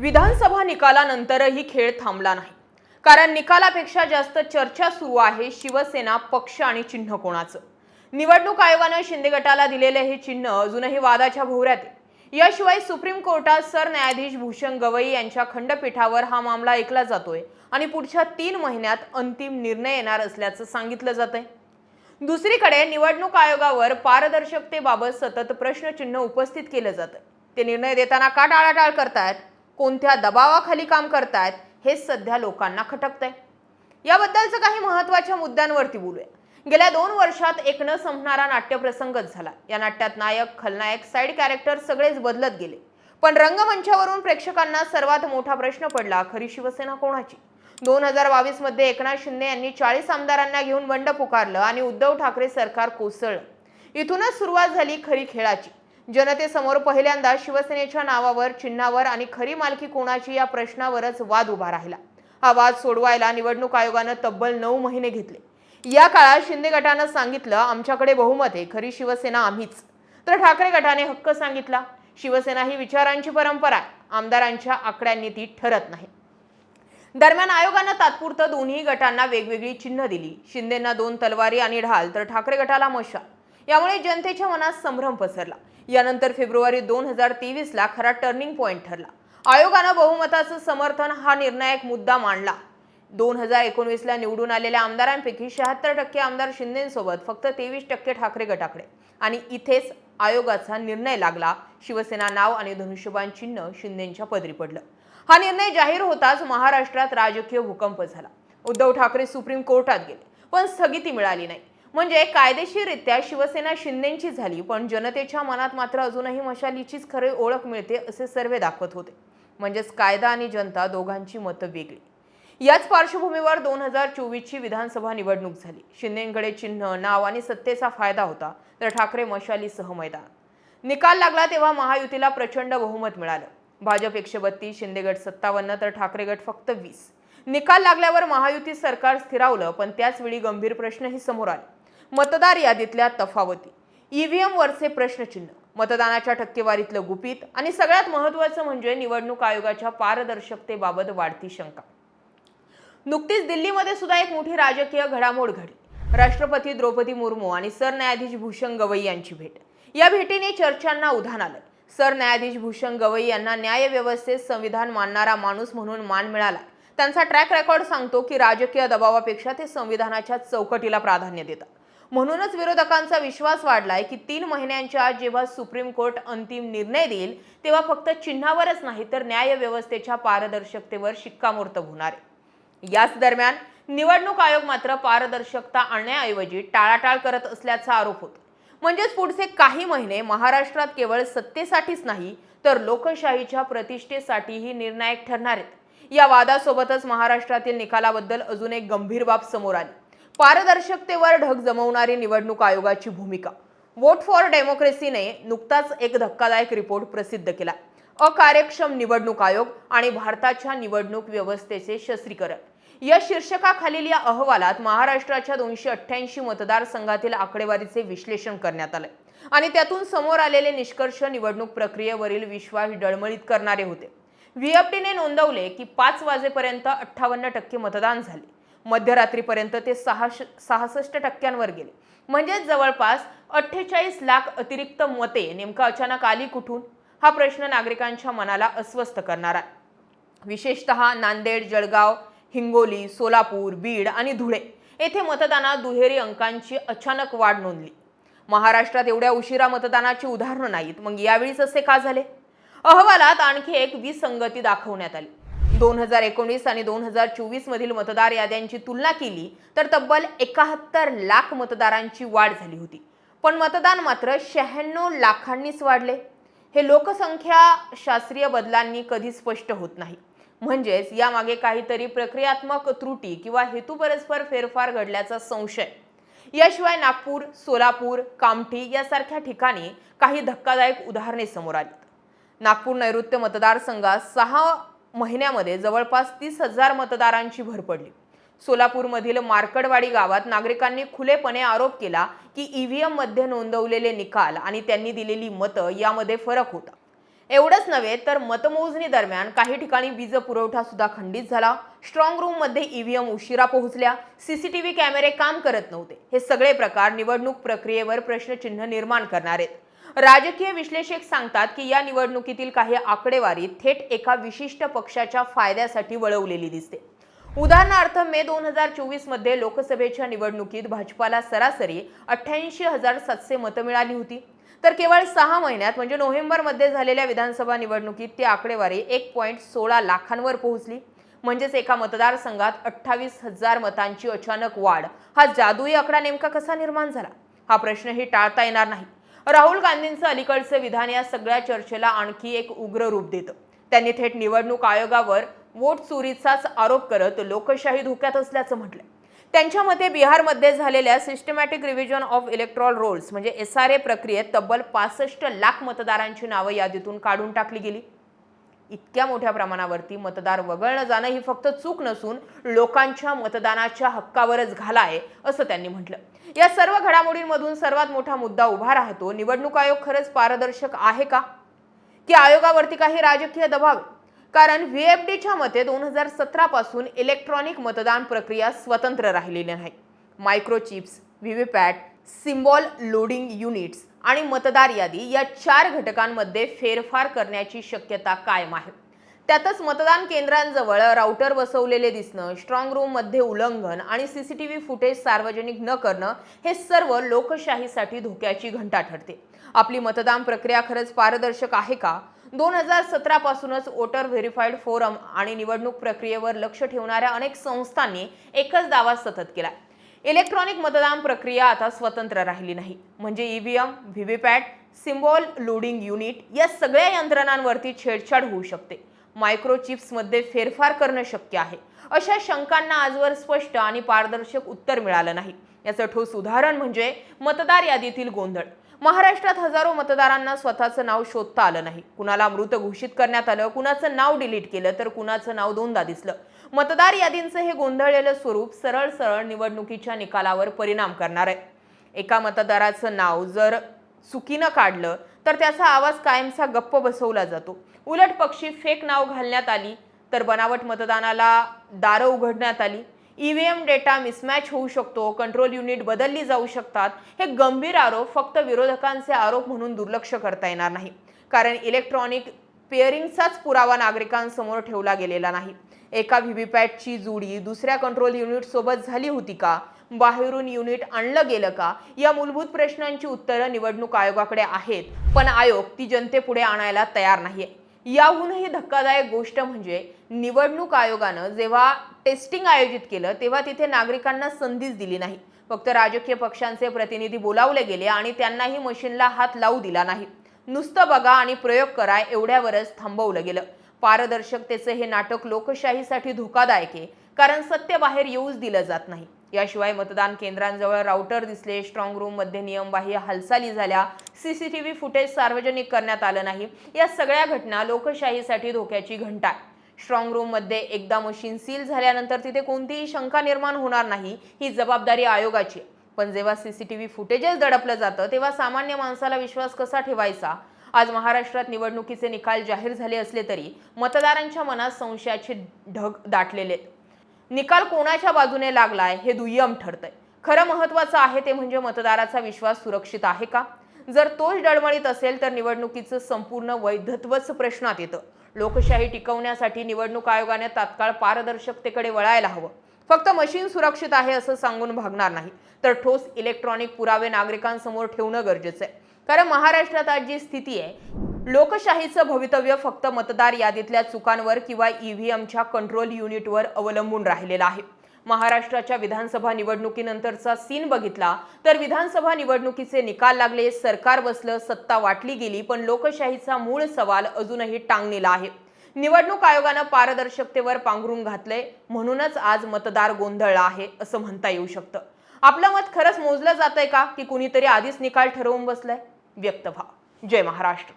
विधानसभा निकालानंतरही खेळ थांबला नाही. कारण निकालापेक्षा जास्त चर्चा सुरू आहे शिवसेना पक्ष आणि चिन्ह कोणाचं? निवडणूक आयोगानं शिंदे गटाला दिलेले हे चिन्ह अजूनही वादाच्या भोवऱ्यात आहे. याशिवाय सुप्रीम कोर्टात सरन्यायाधीश भूषण गवई यांच्या खंडपीठावर हा मामला ऐकला जातोय आणि पुढच्या तीन महिन्यात अंतिम निर्णय येणार असल्याचं सांगितलं जात आहे दुसरीकडे निवडणूक आयोगावर पारदर्शकतेबाबत सतत प्रश्नचिन्ह उपस्थित केलं जातं ते निर्णय देताना का टाळाटाळ करतायत? कोणत्या दबावाखाली काम करतायत हे सध्या लोकांना खटकतंय. याबद्दलचं काही महत्त्वाच्या मुद्द्यांवरती बोलूया. गेल्या दोन वर्षात एक न संपणारा नाट्यप्रसंगच झाला. या नाट्यात नायक खलनायक साईड कॅरेक्टर सगळेच बदलत गेले. पण रंगमंचावरून प्रेक्षकांना सर्वात मोठा प्रश्न पडला खरी शिवसेना कोणाची? दोन हजार बावीसमध्ये एकनाथ शिंदे यांनी चाळीस आमदारांना घेऊन बंड पुकारलं आणि उद्धव ठाकरे सरकार कोसळलं. इथूनच सुरुवात झाली खरी खेळाची. जनतेसमोर पहिल्यांदा शिवसेनेच्या नावावर चिन्हावर आणि खरी मालकी कोणाची या प्रश्नावरच वाद उभा राहिला. हा वाद सोडवायला निवडणूक आयोगानं तब्बल नऊ महिने घेतले. या काळात शिंदे गटानं सांगितलं आमच्याकडे बहुमत आहे खरी शिवसेना आम्हीच. तर ठाकरे गटाने हक्क सांगितला. शिवसेना ही विचारांची परंपरा आहे. आमदारांच्या आकड्यांनी ती ठरत नाही. दरम्यान आयोगानं तात्पुरतं दोन्ही गटांना वेगवेगळी चिन्ह दिली. शिंदेंना दोन तलवारी आणि ढाल तर ठाकरे गटाला मशाल. यामुळे जनतेच्या मनात संभ्रम पसरला. यानंतर फेब्रुवारी दोन हजार तेवीसला खरा टर्निंग पॉईंट ठरला. आयोगानं बहुमताचं समर्थन हा निर्णायक मुद्दा मांडला. दोन हजार एकोणवीसला निवडून आलेल्या आमदारांपैकी शहात्तर टक्के आमदार शिंदेसोबत फक्त तेवीस टक्के ठाकरे गटाकडे. आणि इथेच आयोगाचा निर्णय लागला. शिवसेना नाव आणि धनुष्यबाण चिन्ह शिंदेच्या पदरी पडलं. हा निर्णय जाहीर होताच महाराष्ट्रात राजकीय भूकंप झाला. उद्धव ठाकरे सुप्रीम कोर्टात गेले पण स्थगिती मिळाली नाही. म्हणजे कायदेशीररित्या शिवसेना शिंदेंची झाली पण जनतेच्या मनात मात्र अजूनही मशालीचीच खरी ओळख मिळते असे सर्वे दाखवत होते. म्हणजेच कायदा आणि जनता दोघांची मतं वेगळी. याच पार्श्वभूमीवर दोन हजार चोवीसची विधानसभा निवडणूक झाली. शिंदेकडे चिन्ह नाव आणि सत्तेचा फायदा होता तर ठाकरे मशालीसह मैदान. निकाल लागला तेव्हा महायुतीला प्रचंड बहुमत मिळालं. भाजप एकशे बत्तीस शिंदे गट सत्तावन्न तर ठाकरे गट फक्त वीस. निकाल लागल्यावर महायुती सरकार स्थिरावलं पण त्याच वेळी गंभीर प्रश्नही समोर आले. मतदार यादीतल्या तफावती. ईव्हीएम वरचे प्रश्नचिन्ह. मतदानाच्या टक्केवारीतलं गुपित आणि सगळ्यात महत्त्वाचं म्हणजे निवडणूक आयोगाच्या पारदर्शकतेबाबत वाढती शंका. नुकतीच दिल्लीमध्ये सुद्धा एक मोठी राजकीय घडामोड घडली. राष्ट्रपती द्रौपदी मुर्मू आणि सरन्यायाधीश भूषण गवई यांची भेट. या भेटीने चर्चांना उधाण आलं. सरन्यायाधीश भूषण गवई यांना न्यायव्यवस्थेत संविधान मानणारा माणूस म्हणून मान मिळाला. त्यांचा ट्रॅक रेकॉर्ड सांगतो की राजकीय दबावापेक्षा ते संविधानाच्या चौकटीला प्राधान्य देतात. म्हणूनच विरोधकांचा विश्वास वाढलाय की तीन महिन्यांच्या आत जेव्हा सुप्रीम कोर्ट अंतिम निर्णय देईल तेव्हा फक्त चिन्हावरच नाही तर न्यायव्यवस्थेच्या पारदर्शकतेवर शिक्कामोर्तब होणार आहे. याच दरम्यान निवडणूक आयोग मात्र पारदर्शकता आणण्याऐवजी टाळाटाळ करत असल्याचा आरोप होतो. म्हणजेच पुढचे काही महिने महाराष्ट्रात केवळ सत्तेसाठीच नाही तर लोकशाहीच्या प्रतिष्ठेसाठीही निर्णायक ठरणार आहेत. या वादासोबतच महाराष्ट्रातील निकालाबद्दल अजून एक गंभीर बाब समोर आली. पारदर्शकतेवर ढग जमवणारी निवडणूक आयोगाची भूमिका. वोट फॉर डेमोक्रेसीने नुकताच एक धक्कादायक रिपोर्ट प्रसिद्ध केला. अकार्यक्षम निवडणूक आयोग आणि भारताच्या निवडणूक व्यवस्थेचे शस्त्रीकरण. या शीर्षकाखालील या अहवालात महाराष्ट्राच्या दोनशे अठ्ठ्याऐंशी मतदारसंघातील आकडेवारीचे विश्लेषण करण्यात आले आणि त्यातून समोर आलेले निष्कर्ष निवडणूक प्रक्रियेवरील विश्वास डळमळीत करणारे होते. व्हीएफटीने नोंदवले की पाच वाजेपर्यंत अठ्ठावन्न टक्के मतदान झाले. मध्यरात्रीपर्यंत ते सहाश सहासष्ट टक्क्यांवर गेले. म्हणजेच जवळपास अठ्ठेचाळीस लाख अतिरिक्त मते नेमकं अचानक आली कुठून? हा प्रश्न नागरिकांच्या मनाला अस्वस्थ करणारा आहे. विशेषतः नांदेड जळगाव हिंगोली सोलापूर बीड आणि धुळे येथे मतदानात दुहेरी अंकांची अचानक वाढ नोंदली. महाराष्ट्रात एवढ्या उशिरा मतदानाची उदाहरणं नाहीत मग यावेळीच असे का झाले? अहवालात आणखी एक विसंगती दाखवण्यात आली. दोन हजार एकोणीस आणि दोन हजार चोवीस मधील मतदार याद्यांची तुलना केली तर तब्बल एकाहत्तर लाख मतदारांची वाढ झाली होती. पण मतदान मात्र शहाण्णव लाखांनीच वाढले. हे लोकसंख्या शास्त्रीय बदलांनी कधी स्पष्ट होत नाही. म्हणजेच यामागे काहीतरी प्रक्रियात्मक त्रुटी किंवा हेतुपरस्पर फेरफार घडल्याचा संशय. याशिवाय नागपूर सोलापूर कामठी यासारख्या ठिकाणी काही धक्कादायक उदाहरणे समोर आली. नागपूर नैऋत्य मतदारसंघात सहा महिन्यामध्ये जवळपास तीस हजार मतदारांची भर पडली. सोलापूरमधील मार्कडवाडी गावात नागरिकांनी खुलेपणे आरोप केला की ईव्हीएममध्ये नोंदवलेले निकाल आणि त्यांनी दिलेली मतं यामध्ये फरक होता. एवढंच नव्हे तर मतमोजणी दरम्यान काही ठिकाणी वीज पुरवठा सुद्धा खंडित झाला. स्ट्रॉंग रूममध्ये ईव्हीएम उशिरा पोहोचल्या. सीसीटीव्ही कॅमेरे काम करत नव्हते. हे सगळे प्रकार निवडणूक प्रक्रियेवर प्रश्नचिन्ह निर्माण करणार आहेत. राजकीय विश्लेषक सांगतात की या निवडणुकीतील काही आकडेवारी थेट एका विशिष्ट पक्षाच्या फायद्यासाठी वळवलेली दिसते. उदाहरणार्थ मे दोन हजार चोवीसमध्ये लोकसभेच्या निवडणुकीत भाजपाला सरासरी अठ्ठ्याऐंशी हजार सातशे मतं मिळाली होती. तर केवळ सहा महिन्यात म्हणजे नोव्हेंबरमध्ये झालेल्या विधानसभा निवडणुकीत ती आकडेवारी एक पॉईंट सोळा लाखांवर पोहोचली. म्हणजेच एका मतदारसंघात अठ्ठावीस हजार मतांची अचानक वाढ. हा जादुई आकडा नेमका कसा निर्माण झाला? हा प्रश्नही टाळता येणार नाही. राहुल गांधींचं अलीकडचं विधान या सगळ्या चर्चेला आणखी एक उग्र रूप देतं. त्यांनी थेट निवडणूक आयोगावर वोट चोरीचाच आरोप करत लोकशाही धोक्यात असल्याचं म्हटलंय. त्यांच्या मते बिहारमध्ये झालेल्या systematic revision of electoral rolls म्हणजे एस आर ए प्रक्रियेत तब्बल पासष्ट लाख मतदारांची नावं यादीतून काढून टाकली गेली. इतक्या मोठ्या प्रमाणावरती मतदार वगळणं जाणं ही फक्त चूक नसून लोकांच्या मतदानाच्या हक्कावरच घाला आहे असं त्यांनी म्हटलं. या सर्व घडामोडींमधून सर्वात मोठा मुद्दा उभा राहतो. निवडणूक आयोग खरंच पारदर्शक आहे का? की आयोगावरती काही राजकीय दबाव? आहे? कारण व्हीएफडीच्या मते दोन हजार सतरा पासून इलेक्ट्रॉनिक मतदान प्रक्रिया स्वतंत्र राहिलेली नाही. Microchips VVPAT symbol loading units आणि मतदार यादी या चार घटकांमध्ये फेरफार करण्याची शक्यता कायम आहे. त्यातच मतदान केंद्रांजवळ राउटर बसवलेले दिसणं स्ट्रॉंग रूममध्ये उल्लंघन आणि सीसीटीव्ही फुटेज सार्वजनिक न करणं हे सर्व लोकशाहीसाठी धोक्याची घंटा ठरते. आपली मतदान प्रक्रिया खरंच पारदर्शक आहे का? दोन हजार सतरा पासूनच वोटर व्हेरीफाईड फोरम आणि निवडणूक प्रक्रियेवर लक्ष ठेवणाऱ्या अनेक संस्थांनी एकच दावा सतत केला इलेक्ट्रॉनिक मतदान प्रक्रिया आता स्वतंत्र राहिली नाही. म्हणजे EVM VVPAT symbol loading unit या सगळ्या यंत्रणांवरती छेडछाड होऊ शकते. मायक्रोचिप्समध्ये फेरफार करणं शक्य आहे. अशा शंकांना आजवर स्पष्ट आणि पारदर्शक उत्तर मिळालं नाही. याचं ठोस उदाहरण म्हणजे मतदार यादीतील गोंधळ. महाराष्ट्रात हजारो मतदारांना स्वतःचं नाव शोधता आलं नाही. कुणाला मृत घोषित करण्यात आलं कुणाचं नाव डिलीट केलं तर कुणाचं नाव दोनदा दिसलं. मतदार यादींचं हे गोंधळलेलं स्वरूप सरळ सरळ निवडणुकीच्या निकालावर परिणाम करणार आहे. एका मतदाराचं नाव जर चुकीनं काढलं तर त्याचा आवाज कायमचा गप्प बसवला जातो. उलट पक्षी फेक नाव घालण्यात आली तर बनावट मतदानाला दारं उघडण्यात आली. ईव्हीएम डेटा मिसमॅच होऊ शकतो कंट्रोल युनिट बदलली जाऊ शकतात. हे गंभीर आरोप फक्त विरोधकांचे आरोप म्हणून दुर्लक्ष करता येणार नाही. कारण इलेक्ट्रॉनिक पेअरिंगचाच पुरावा नागरिकांसमोर ठेवला गेलेला नाही. एका व्हीव्हीपॅटची जोडी दुसऱ्या कंट्रोल युनिटसोबत झाली होती का? बाहेरून युनिट आणलं गेलं का? या मूलभूत प्रश्नांची उत्तरं निवडणूक आयोगाकडे आहेत. पण आयोग ती जनतेपुढे आणायला तयार नाही याहूनही धक्कादायक गोष्ट म्हणजे निवडणूक आयोगानं जेव्हा टेस्टिंग आयोजित केलं तेव्हा तिथे नागरिकांना संधीच दिली नाही. फक्त राजकीय पक्षांचे प्रतिनिधी बोलावले गेले आणि त्यांनाही मशीनला हात लावू दिला नाही. नुसतं बघा आणि प्रयोग करा एवढ्यावरच थांबवलं गेलं. पारदर्शकतेचं हे नाटक लोकशाहीसाठी धोकादायक आहे कारण सत्य बाहेर येऊच दिलं जात नाही. याशिवाय मतदान केंद्रांजवळ राउटर दिसले स्ट्रॉंग रूममध्ये नियमबाह्य हालचाली झाल्या सीसीटीव्ही फुटेज सार्वजनिक करण्यात आलं नाही. या सगळ्या घटना लोकशाहीसाठी धोक्याची घंटा आहे स्ट्रॉंग रूममध्ये एकदा मशीन सील झाल्यानंतर तिथे कोणतीही शंका निर्माण होणार नाही ही जबाबदारी आयोगाची पण जेव्हा सीसीटीव्ही फुटेजच दडपलं जातं तेव्हा सामान्य माणसाला विश्वास कसा ठेवायचा? आज महाराष्ट्रात निवडणुकीचे निकाल जाहीर झाले असले तरी मतदारांच्या मनात संशयाचे ढग दाटलेले आहेत. निकाल कोणाच्या बाजूने लागलाय हे दुय्यम ठरतंय. खरं महत्वाचं आहे ते म्हणजे मतदाराचा विश्वास सुरक्षित आहे का? जर तोच डळमळीत असेल तर निवडणुकीचं संपूर्ण वैधत्वच प्रश्नात येतं. लोकशाही टिकवण्यासाठी निवडणूक आयोगाने तात्काळ पारदर्शकतेकडे वळायला हवं. फक्त मशीन सुरक्षित आहे असं सांगून भागणार नाही. तर ठोस इलेक्ट्रॉनिक पुरावे नागरिकांसमोर ठेवणं गरजेचं आहे. कारण महाराष्ट्रात आज जी स्थिती आहे लोकशाहीचं भवितव्य फक्त मतदार यादीतल्या चुकांवर किंवा ईव्हीएमच्या कंट्रोल युनिटवर अवलंबून राहिलेलं आहे. महाराष्ट्राच्या विधानसभा निवडणुकीनंतरचा सीन बघितला तर विधानसभा निवडणुकीचे निकाल लागले सरकार बसलं सत्ता वाटली गेली पण लोकशाहीचा मूळ सवाल अजूनही टांगलेला आहे. निवडणूक आयोगानं पारदर्शकतेवर पांघरून घातलंय म्हणूनच आज मतदार गोंधळला आहे असं म्हणता येऊ शकतं. आपलं मत खरंच मोजलं जातंय का की कुणीतरी आधीच निकाल ठरवून बसलंय? व्यक्त व्हा. जय महाराष्ट्र.